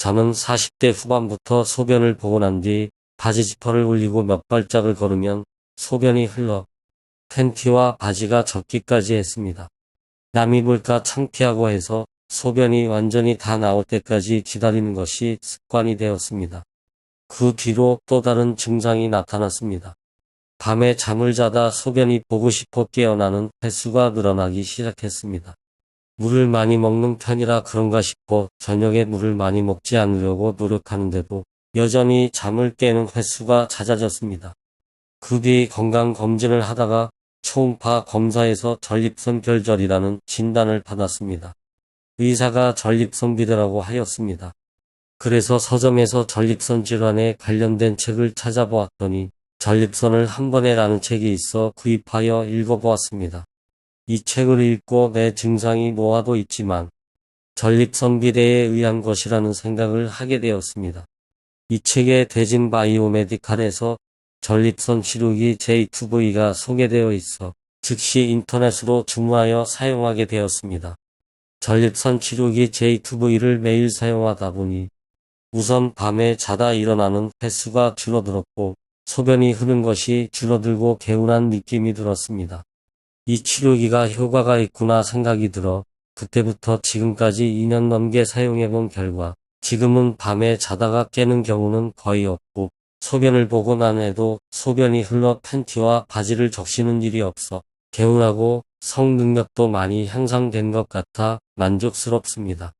저는 40대 후반부터 소변을 보고 난 뒤 바지 지퍼를 올리고 몇 발짝을 걸으면 소변이 흘러 팬티와 바지가 젖기까지 했습니다. 남이 볼까 창피하고 해서 소변이 완전히 다 나올 때까지 기다리는 것이 습관이 되었습니다. 그 뒤로 또 다른 증상이 나타났습니다. 밤에 잠을 자다 소변이 보고 싶어 깨어나는 횟수가 늘어나기 시작했습니다. 물을 많이 먹는 편이라 그런가 싶어 저녁에 물을 많이 먹지 않으려고 노력하는데도 여전히 잠을 깨는 횟수가 잦아졌습니다. 그 뒤 건강검진을 하다가 초음파 검사에서 전립선 결절이라는 진단을 받았습니다. 의사가 전립선 비대라고 하였습니다. 그래서 서점에서 전립선 질환에 관련된 책을 찾아보았더니 전립선을 한 번에 라는 책이 있어 구입하여 읽어보았습니다. 이 책을 읽고 내 증상이 노화도 있지만 전립선 비대에 의한 것이라는 생각을 하게 되었습니다. 이 책에 대진 바이오메디칼에서 전립선 치료기 J2V가 소개되어 있어 즉시 인터넷으로 주문하여 사용하게 되었습니다. 전립선 치료기 J2V를 매일 사용하다 보니 우선 밤에 자다 일어나는 횟수가 줄어들었고 소변이 흐른 것이 줄어들고 개운한 느낌이 들었습니다. 이 치료기가 효과가 있구나 생각이 들어 그때부터 지금까지 2년 넘게 사용해 본 결과 지금은 밤에 자다가 깨는 경우는 거의 없고 소변을 보고 난 해도 소변이 흘러 팬티와 바지를 적시는 일이 없어 개운하고 성 능력도 많이 향상된 것 같아 만족스럽습니다.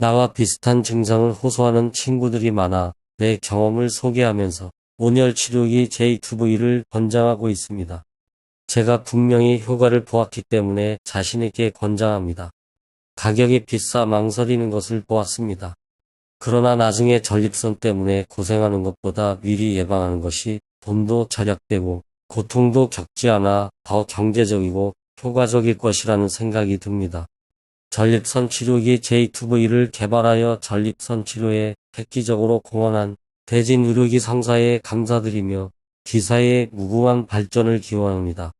나와 비슷한 증상을 호소하는 친구들이 많아 내 경험을 소개하면서 온열 치료기 J2V를 권장하고 있습니다. 제가 분명히 효과를 보았기 때문에 자신있게 권장합니다. 가격이 비싸 망설이는 것을 보았습니다. 그러나 나중에 전립선 때문에 고생하는 것보다 미리 예방하는 것이 돈도 절약되고 고통도 겪지 않아 더 경제적이고 효과적일 것이라는 생각이 듭니다. 전립선 치료기 J2V를 개발하여 전립선 치료에 획기적으로 공헌한 대진 의료기 상사에 감사드리며 기사의 무궁한 발전을 기원합니다.